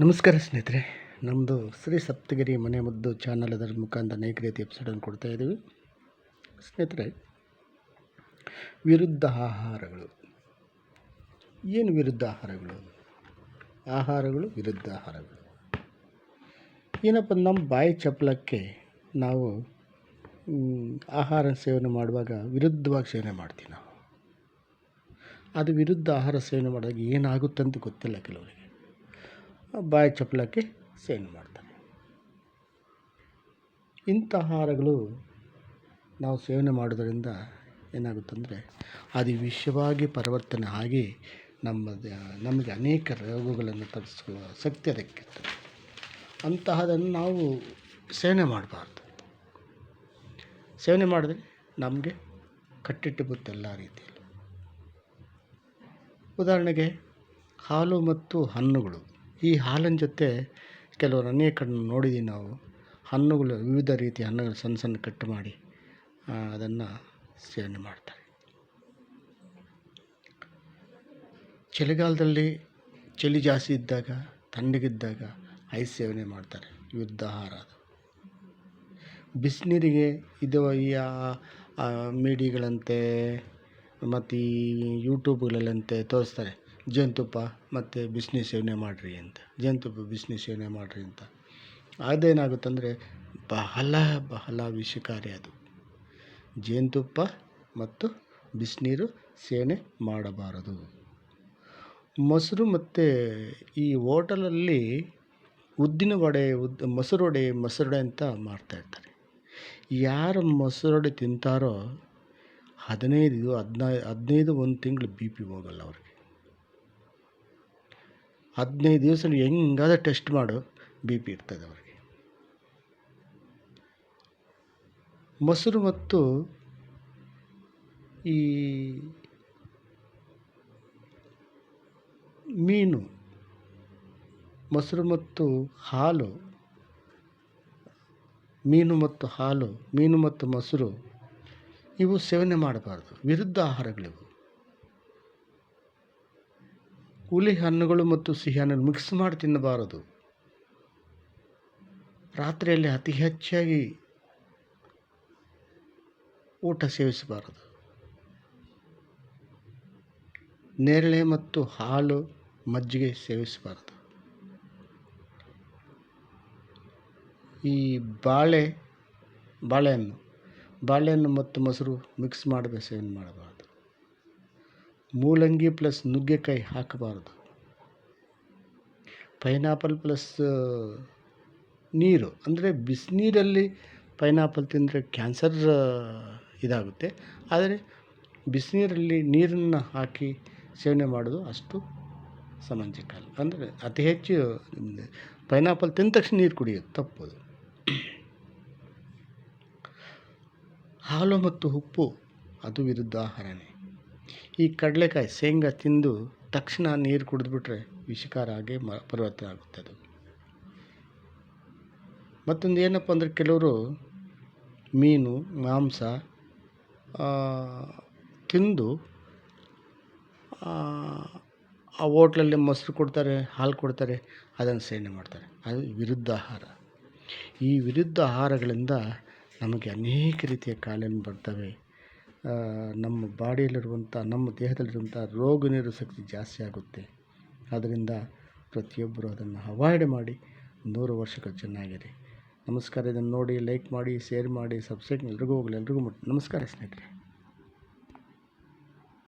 ನಮಸ್ಕಾರ ಸ್ನೇಹಿತರೆ ನಮ್ಮದು ಶ್ರೀ ಸಪ್ತಗಿರಿ ಮನೆ ಮುದ್ದು ಚಾನಲ್ ಅದರ ಮುಖಾಂತರ ಅನೇಕ ರೀತಿ ಎಪಿಸೋಡನ್ನು ಕೊಡ್ತಾ ಇದ್ದೀವಿ. ಸ್ನೇಹಿತರೆ, ವಿರುದ್ಧ ಆಹಾರಗಳು. ಏನು ವಿರುದ್ಧ ಆಹಾರಗಳು? ಆಹಾರಗಳು ವಿರುದ್ಧ ಆಹಾರಗಳು. ಏನಪ್ಪ ನಮ್ಮ ಬಾಯಿ ಚಪ್ಪಲಕ್ಕೆ ನಾವು ಆಹಾರ ಸೇವನೆ ಮಾಡುವಾಗ ವಿರುದ್ಧವಾಗಿ ಸೇವನೆ ಮಾಡ್ತೀವಿ ನಾವು. ಅದು ವಿರುದ್ಧ ಆಹಾರ ಸೇವನೆ ಮಾಡಿದಾಗ ಏನಾಗುತ್ತೆ ಅಂತ ಗೊತ್ತಿಲ್ಲ ಕೆಲವರಿಗೆ. ಬಾಯಿ ಚಪ್ಪಲಕ್ಕೆ ಸೇವನೆ ಮಾಡ್ತಾರೆ ಇಂಥ ಆಹಾರಗಳು ನಾವು ಸೇವನೆ ಮಾಡೋದರಿಂದ ಏನಾಗುತ್ತಂದರೆ ಅದು ವಿಷವಾಗಿ ಪರಿವರ್ತನೆ ಆಗಿ ನಮ್ಮ ನಮಗೆ ಅನೇಕ ರೋಗಗಳನ್ನು ತರಿಸುವ ಶಕ್ತಿ ಅದಕ್ಕಿರ್ತದೆ. ಅಂತಹದನ್ನು ನಾವು ಸೇವನೆ ಮಾಡಬಾರ್ದು. ಸೇವನೆ ಮಾಡಿದ್ರೆ ನಮಗೆ ಕಟ್ಟಿಟ್ಟು ಬುತ್ತೆ ಎಲ್ಲ ರೀತಿಯಲ್ಲಿ. ಉದಾಹರಣೆಗೆ ಹಾಲು ಮತ್ತು ಹಣ್ಣುಗಳು. ಈ ಹಾಲಿನ ಜೊತೆ ಕೆಲವರು ಅನೇಕ ನೋಡಿದ್ದೀವಿ ನಾವು. ಹಣ್ಣುಗಳು ವಿವಿಧ ರೀತಿಯ ಹಣ್ಣುಗಳು ಸಣ್ಣ ಸಣ್ಣ ಕಟ್ ಮಾಡಿ ಅದನ್ನು ಸೇವನೆ ಮಾಡ್ತಾರೆ. ಚಳಿಗಾಲದಲ್ಲಿ ಚಳಿ ಜಾಸ್ತಿ ಇದ್ದಾಗ, ತಣ್ಣಗಿದ್ದಾಗ ಐಸ್ ಸೇವನೆ ಮಾಡ್ತಾರೆ. ಯುದ್ಧ ಆಹಾರ ಅದು. ಬಿಸಿನೀರಿಗೆ ಇದು ಈ ಮೀಡಿಗಳಂತೆ, ಮತ್ತು ಈ ಯೂಟ್ಯೂಬ್ಗಳಲ್ಲಂತೆ ತೋರಿಸ್ತಾರೆ. ಜೇನುತುಪ್ಪ ಮತ್ತು ಬಿಸಿನಿ ಸೇವನೆ ಮಾಡಿರಿ ಅಂತ, ಜೇನುತುಪ್ಪ ಬಿಸಿನಿ ಸೇವನೆ ಮಾಡಿರಿ ಅಂತ. ಅದೇನಾಗುತ್ತಂದರೆ ಬಹಳ ಬಹಳ ವಿಷಕಾರಿ ಅದು. ಜೇನುತುಪ್ಪ ಮತ್ತು ಬಿಸಿನೀರು ಸೇವನೆ ಮಾಡಬಾರದು. ಮೊಸರು ಮತ್ತು ಈ ಹೋಟಲಲ್ಲಿ ಉದ್ದಿನ ವಡೆ ಉದ್ದು ಮೊಸರು ವಡೆ ಮೊಸರು ವಡೆ ಅಂತ ಮಾಡ್ತಾಯಿರ್ತಾರೆ ಯಾರು ಮೊಸರು ತಿಂತಾರೋ ಹದಿನೈದು, ಹದಿನೈ, ಹದಿನೈದು, ಒಂದು ತಿಂಗಳು ಬಿ ಪಿ ಹೋಗಲ್ಲ ಅವ್ರಿಗೆ ಹದಿನೈದು ದಿವಸ ಹೆಂಗಾದ್ರೆ ಟೆಸ್ಟ್ ಮಾಡು ಬಿ ಪಿ ಇರ್ತದೆ ಅವರಿಗೆ. ಮೊಸರು ಮತ್ತು ಈ ಮೀನು, ಮೊಸರು ಮತ್ತು ಹಾಲು, ಮೀನು ಮತ್ತು ಹಾಲು, ಮೀನು ಮತ್ತು ಮೊಸರು, ಇವು ಸೇವನೆ ಮಾಡಬಾರ್ದು. ವಿರುದ್ಧ ಆಹಾರಗಳಿವು. ಹುಳಿ ಹಣ್ಣುಗಳು ಮತ್ತು ಸಿಹಿಯನ್ನು ಮಿಕ್ಸ್ ಮಾಡಿ ತಿನ್ನಬಾರದು. ರಾತ್ರಿಯಲ್ಲಿ ಅತಿ ಹೆಚ್ಚಾಗಿ ಊಟ ಸೇವಿಸಬಾರದು. ನೇರಳೆ ಮತ್ತು ಹಾಲು ಮಜ್ಜಿಗೆ ಸೇವಿಸಬಾರದು. ಈ ಬಾಳೆ, ಬಾಳೆಹಣ್ಣು ಬಾಳೆಹಣ್ಣು ಮತ್ತು ಮೊಸರು ಮಿಕ್ಸ್ ಮಾಡಬೇಕು ಸೇವನೆ ಮಾಡಬಾರ್ದು. ಮೂಲಂಗಿ ಪ್ಲಸ್ ನುಗ್ಗೆಕಾಯಿ ಹಾಕಬಾರ್ದು. ಪೈನಾಪಲ್ ಪ್ಲಸ್ ನೀರು. ಅಂದರೆ ಬಿಸಿನೀರಲ್ಲಿ ಪೈನಾಪಲ್ ತಿಂದರೆ ಕ್ಯಾನ್ಸರ್ ಇದಾಗುತ್ತೆ. ಆದರೆ ಬಿಸಿನೀರಲ್ಲಿ ನೀರನ್ನು ಹಾಕಿ ಸೇವನೆ ಮಾಡೋದು ಅಷ್ಟು ಸಮಂಜಸ ಅಲ್ಲ ಅಂದರೆ ಅತಿ ಹೆಚ್ಚು ಪೈನಾಪಲ್ ತಿಂದ ತಕ್ಷಣ ನೀರು ಕುಡಿಯೋದು ತಪ್ಪದು. ಹಾಲು ಮತ್ತು ಉಪ್ಪು ಅದು ವಿರುದ್ಧ ಆಹಾರನೇ ಈ ಕಡಲೆಕಾಯಿ ಶೇಂಗಾ ತಿಂದು ತಕ್ಷಣ ನೀರು ಕುಡಿದ್ಬಿಟ್ರೆ ವಿಷಕಾರ ಆಗಿ ಮ, ಪರಿವರ್ತನೆ ಆಗುತ್ತೆ ಅದು. ಮತ್ತೊಂದು ಏನಪ್ಪ ಅಂದರೆ ಕೆಲವರು ಮೀನು, ಮಾಂಸ ತಿಂದು, ಆ ಹೋಟ್ಲಲ್ಲಿ ಮೊಸರು ಕೊಡ್ತಾರೆ, ಹಾಲು ಕೊಡ್ತಾರೆ, ಅದನ್ನು ಸೇವನೆ ಮಾಡ್ತಾರೆ. ಅದು ವಿರುದ್ಧ ಆಹಾರ. ಈ ವಿರುದ್ಧ ಆಹಾರಗಳಿಂದ ನಮಗೆ ಅನೇಕ ರೀತಿಯ ಕಾಯಿಲೆಗಳು ಬರ್ತವೆ. ನಮ್ಮ ಬಾಡಿಯಲ್ಲಿರುವಂಥ, ನಮ್ಮ ದೇಹದಲ್ಲಿರುವಂಥ ರೋಗ ಶಕ್ತಿ ಜಾಸ್ತಿ ಆಗುತ್ತೆ. ಆದ್ದರಿಂದ ಪ್ರತಿಯೊಬ್ಬರು ಅದನ್ನು ಅವಾಯ್ಡ್ ಮಾಡಿ ನೂರು ವರ್ಷಗಳು ಚೆನ್ನಾಗಿರಿ ನಮಸ್ಕಾರ. ಇದನ್ನು ನೋಡಿ ಲೈಕ್ ಮಾಡಿ ಶೇರ್ ಮಾಡಿ ಸಬ್ಸ್ಕ್ರೈಬ್ ಎಲ್ರಿಗೂ ಹೋಗಲಿ. ಎಲ್ರಿಗೂ ಮುಟ್ಟಿ ನಮಸ್ಕಾರ ಸ್ನೇಹಿತರೆ.